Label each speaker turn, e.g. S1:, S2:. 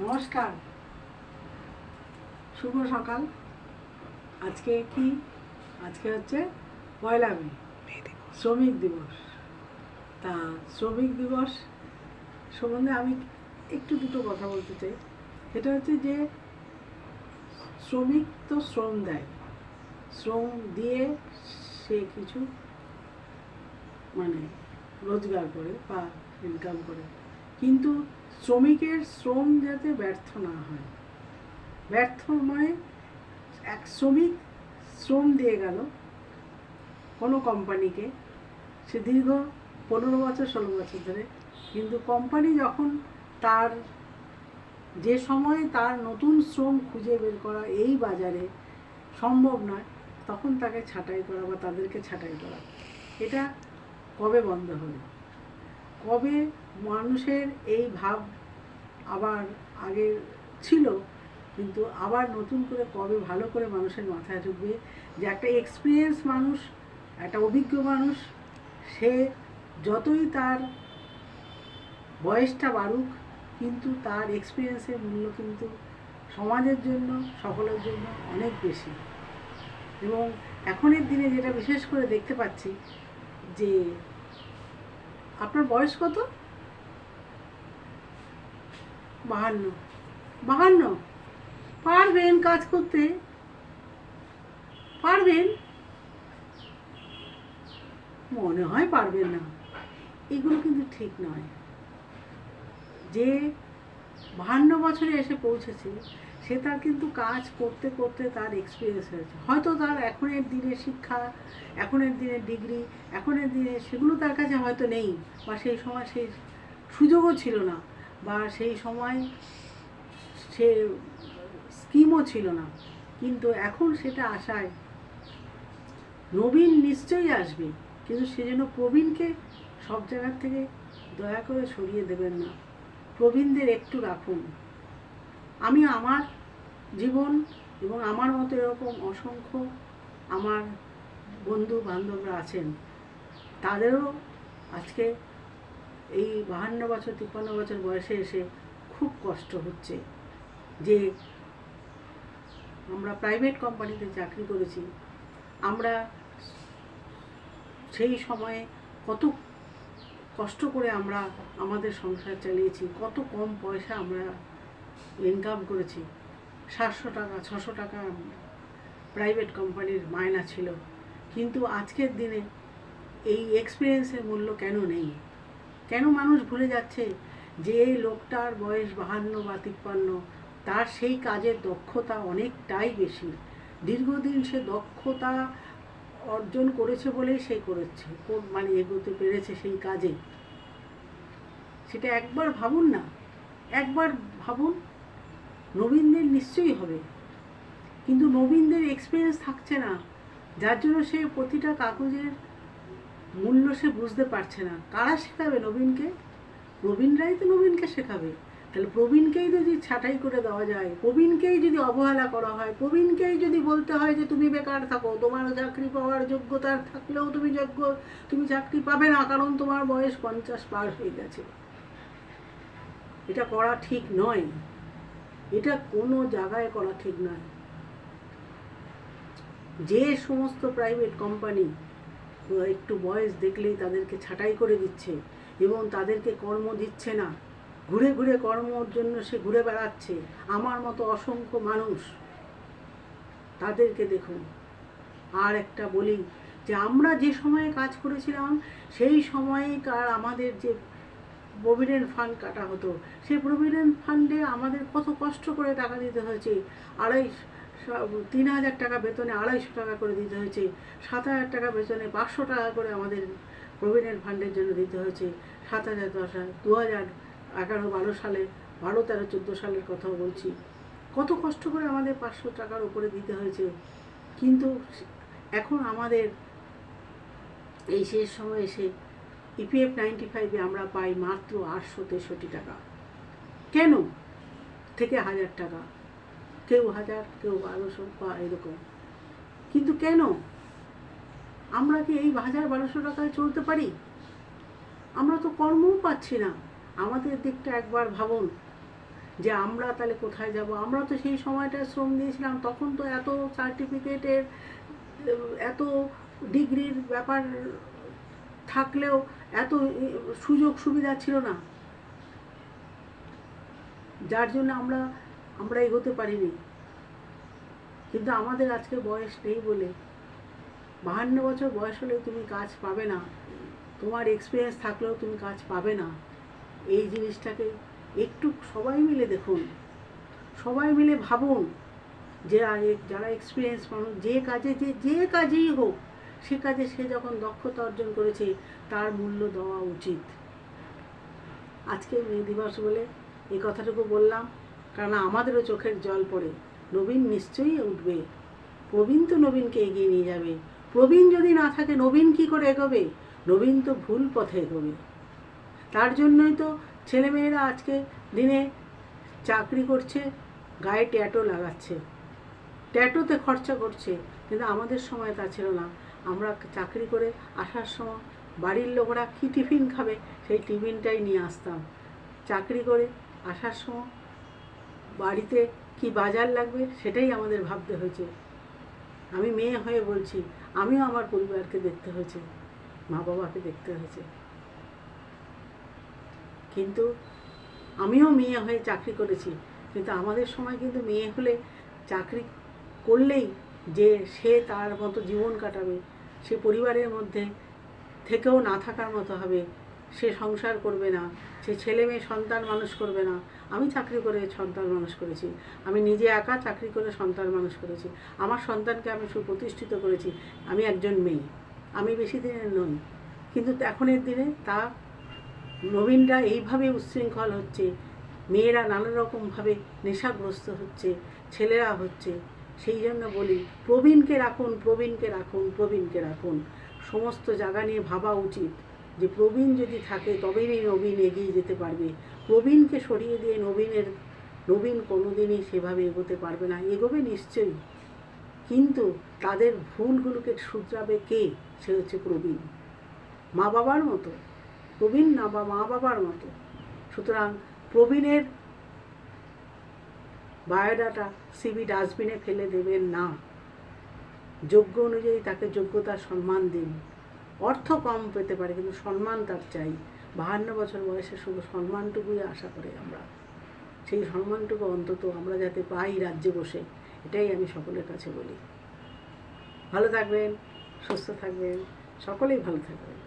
S1: নমস্কার। শুভ সকাল। আজকে কি? আজকে হচ্ছে পয়লা মে, শ্রমিক দিবস। তা শ্রমিক দিবস সম্বন্ধে আমি একটু দুটো কথা বলতে চাই। সেটা হচ্ছে যে শ্রমিক তো শ্রম দেয়। শ্রম দিয়ে সে কিছু মানে রোজগার করে বা ইনকাম করে। কিন্তু শ্রমিকের শ্রম যাতে ব্যর্থ না হয়। ব্যর্থ মানে এক শ্রমিক শ্রম দিয়ে গেল কোনো কোম্পানিকে। সে দীর্ঘ পনেরো বছর, ষোলো বছর ধরে। কিন্তু কোম্পানি যখন তার যে সময়ে তার নতুন শ্রম খুঁজে বের করা এই বাজারে সম্ভব নয়, তখন তাকে ছাঁটাই করা বা তাদেরকে ছাঁটাই করা। এটা কবে বন্ধ হবে? কবে মানুষের এই ভাব আবার আগে ছিল, কিন্তু আবার নতুন করে কবে ভালো করে মানুষের মাথায় ঢুকবে যে একটা এক্সপিরিয়েন্স মানুষ, একটা অভিজ্ঞ মানুষ, সে যতই তার বয়সটা বাড়ুক, কিন্তু তার এক্সপিরিয়েন্সের মূল্য কিন্তু সমাজের জন্য, সকলের জন্য অনেক বেশি। এবং এখনের দিনে যেটা বিশেষ করে দেখতে পাচ্ছি যে আপনার বয়স কত? বাহান্ন। বাহান্ন। পারবেন কাজ করতে? পারবেন? মনে হয় পারবেন না। এগুলো কিন্তু ঠিক নয়। যে বাহান্ন বছরে এসে পৌঁছেছে, সে তার কিন্তু কাজ করতে করতে তার এক্সপিরিয়েন্স হয়েছে। হয়তো তার এখনের দিনে শিক্ষা, এখনের দিনে ডিগ্রি এখনের দিনে সেগুলো তার কাছে হয়তো নেই বা সেই সময় সেই সুযোগও ছিল না। বা সেই সময় সে স্কিমও ছিল না। কিন্তু এখন সেটা আশায় নবীন নিশ্চয়ই আসবে, কিন্তু সেজন্য প্রবীণকে সব জায়গার থেকে দয়া করে সরিয়ে দেবেন না। প্রবীণদের একটু রাখুন। আমি আমার জীবন এবং আমার মতো এরকম অসংখ্য আমার বন্ধু বান্ধবরা আছেন, তাদেরও আজকে এই বাহান্ন বছর, তিপ্পান্ন বছর বয়সে এসে খুব কষ্ট হচ্ছে যে আমরা প্রাইভেট কোম্পানিতে চাকরি করেছি। আমরা সেই সময়ে কত কষ্ট করে আমরা আমাদের সংসার চালিয়েছি, কত কম পয়সা আমরা ইনকাম করেছি। সাতশো টাকা, ছশো টাকা প্রাইভেট কোম্পানির মায়না ছিল। কিন্তু আজকের দিনে এই এক্সপিরিয়েন্সের মূল্য কেন নেই? কেন মানুষ ভুলে যাচ্ছে যে এই লোকটার বয়স বাহান্ন বা তিপ্পান্ন? তার সেই কাজের দক্ষতা অনেকটাই বেশি। দীর্ঘদিন সে দক্ষতা অর্জন করেছে বলেই সে করেছে মানে এগোতে পেরেছে সেই কাজে। সেটা একবার ভাবুন না, একবার ভাবুন, নবীনদের নিশ্চয়ই হবে। কিন্তু নবীনদের এক্সপিরিয়েন্স থাকছে না। যার জন্য সে প্রতিটা কাগজের মূল্য সে বুঝতে পারছে না। কারা শেখাবে নবীনকে? প্রবীণরাই তো নবীনকে শেখাবে। তাহলে প্রবীণকেই যদি ছাঁটাই করে দেওয়া যায়, প্রবীণকেই যদি অবহেলা করা হয়, প্রবীণকেই যদি বলতে হয় যে তুমি বেকার থাকো, তোমার চাকরি পাওয়ার যোগ্যতা থাকলেও তুমি যোগ্য, তুমি চাকরি পাবে না কারণ তোমার বয়স পঞ্চাশ পার হয়ে গেছে। এটা করা ঠিক নয়। এটা কোনো জায়গায় করা ঠিক নয়। যে সমস্ত প্রাইভেট কোম্পানি একটু বয়স দেখলেই তাদেরকে ছাঁটাই করে দিচ্ছে এবং তাদেরকে কর্ম দিচ্ছে না। ঘুরে ঘুরে কর্মর জন্য সে ঘুরে বেড়াচ্ছে। আমার মতো অসংখ্য মানুষ। তাদেরকে দেখুন। আর একটা বলি যে, আমরা যে সময়ে কাজ করেছিলাম, সেই সময়কার আমাদের যে প্রভিডেন্ট ফান্ড কাটা হতো সেই প্রভিডেন্ট ফান্ডে আমাদের কত কষ্ট করে টাকা দিতে হয়েছে। আড়াই তিন হাজার টাকা বেতনে আড়াইশো টাকা করে দিতে হয়েছে। সাত হাজার টাকা বেতনে পাঁচশো টাকা করে আমাদের প্রভিডেন্ট ফান্ডের জন্য দিতে হয়েছে। সাত হাজার, দশ হাজার, দু হাজার, এগারো, বারো সালে, বারো, তেরো, চোদ্দ সালের কথাও বলছি। কত কষ্ট করে আমাদের পাঁচশো টাকার উপরে দিতে হয়েছে। কিন্তু এখন আমাদের এই শেষ সময় এসে ইপিএফ নাইনটি ফাইভে আমরা পাই মাত্র আটশো তেষট্টি টাকা। কেন? থেকে হাজার টাকা। কেউ হাজার, কেউ বারোশো, বা এরকম। কিন্তু কেন? আমরা কি এই হাজার, বারোশো টাকায় চলতে পারি? আমরা তো কর্মও পাচ্ছি না। আমাদের দিকটা একবার ভাবুন। যে আমরা তাহলে কোথায় যাব? আমরা তো সেই সময়টা শ্রম দিয়েছিলাম, তখন তো এত সার্টিফিকেটের এত ডিগ্রির ব্যাপার থাকলেও এত সুযোগ সুবিধা ছিল না। যার জন্য আমরা আমরা এগোতে পারিনি। কিন্তু আমাদের আজকে বয়স নেই বলে, বাহান্ন বছর বয়স হলেও তুমি কাজ পাবে না। তোমার এক্সপিরিয়েন্স থাকলেও তুমি কাজ পাবে না। এই জিনিসটাকে একটু সবাই মিলে দেখুন, সবাই মিলে ভাবুন যে যারা এক্সপিরিয়েন্স মানুষ যে কাজে, যে যে কাজেই হোক, সে কাজে সে যখন দক্ষতা অর্জন করেছে, তার মূল্য দেওয়া উচিত। আজকে মে দিবস বলে এই কথাটুকু বললাম। কারণ আমাদেরও চোখের জল পড়ে। নবীন নিশ্চয়ই উঠবে। প্রবীণ তো নবীনকে এগিয়ে নিয়ে যাবে। প্রবীণ যদি না থাকে, নবীন কি করে এগোবে? নবীন তো ভুল পথে এগোবে। তার জন্যই তো ছেলেমেয়েরা আজকে দিনে চাকরি করছে, গায়ে ট্যাটো লাগাচ্ছে। ট্যাটোতে খরচা করছে, কিন্তু আমাদের সময় তা ছিল না। আমরা চাকরি করে আসার সময় বাড়ির লোকরা কী টিফিন খাবে, সেই টিফিনটাই নিয়ে আসতাম। চাকরি করে আসার সময় বাড়িতে কি বাজার লাগবে সেটাই আমাদের ভাবতে হয়েছে। আমি মেয়ে হয়ে বলছি, আমিও আমার পরিবারকে দেখতে হয়েছে, মা বাবাকে দেখতে হয়েছে। কিন্তু আমিও মেয়ে হয়ে চাকরি করেছি, কিন্তু আমাদের সময় কিন্তু মেয়ে হলে চাকরি করলেই যে সে তার মতো জীবন কাটাবে, সে পরিবারের মধ্যে থেকেও না থাকার মতো হবে, সে সংসার করবে না। সে ছেলে মেয়ে সন্তান মানুষ করবে না। আমি চাকরি করে সন্তান মানুষ করেছি। আমি নিজে একা চাকরি করে সন্তান মানুষ করেছি। আমার সন্তানকে আমি সুপ্রতিষ্ঠিত করেছি। আমি একজন মেয়ে। আমি বেশি দিনের নই। কিন্তু এখনের দিনে তা নবীনরা এইভাবে উচ্ছৃঙ্খল হচ্ছে। মেয়েরা নানা রকমভাবে নেশাগ্রস্ত হচ্ছে। ছেলেরা হচ্ছে। সেই জন্য বলি, প্রবীণকে রাখুন প্রবীণকে রাখুন প্রবীণকে রাখুন। সমস্ত জায়গা নিয়ে ভাবা উচিত। যে প্রবীণ যদি থাকে, তবেই নবীন এগিয়ে যেতে পারবে। প্রবীণকে সরিয়ে দিয়ে নবীনের, নবীন কোনোদিনই সেভাবে এগোতে পারবে না। এগোবে নিশ্চয়ই। কিন্তু তাদের ভুলগুলোকে শুধরাবে কে? সে হচ্ছে প্রবীণ। মা বাবার মতো। প্রবীণ না বা মা বাবার মতো। সুতরাং প্রবীণের বায়োডাটা সিবি ডাস্টবিনে ফেলে দেবেন না। যোগ্য অনুযায়ী তাকে যোগ্যতার সম্মান দিন। অর্থ কম পেতে পারে, কিন্তু সম্মান তার চাই। বাহান্ন বছর বয়সে শুধু সম্মানটুকুই আশা করে আমরা। সেই সম্মানটুকু অন্তত আমরা যাতে পাই রাজ্যে বসে, এটাই আমি সকলের কাছে বলি। ভালো থাকবেন, সুস্থ থাকবেন, সকলেই ভালো থাকবেন।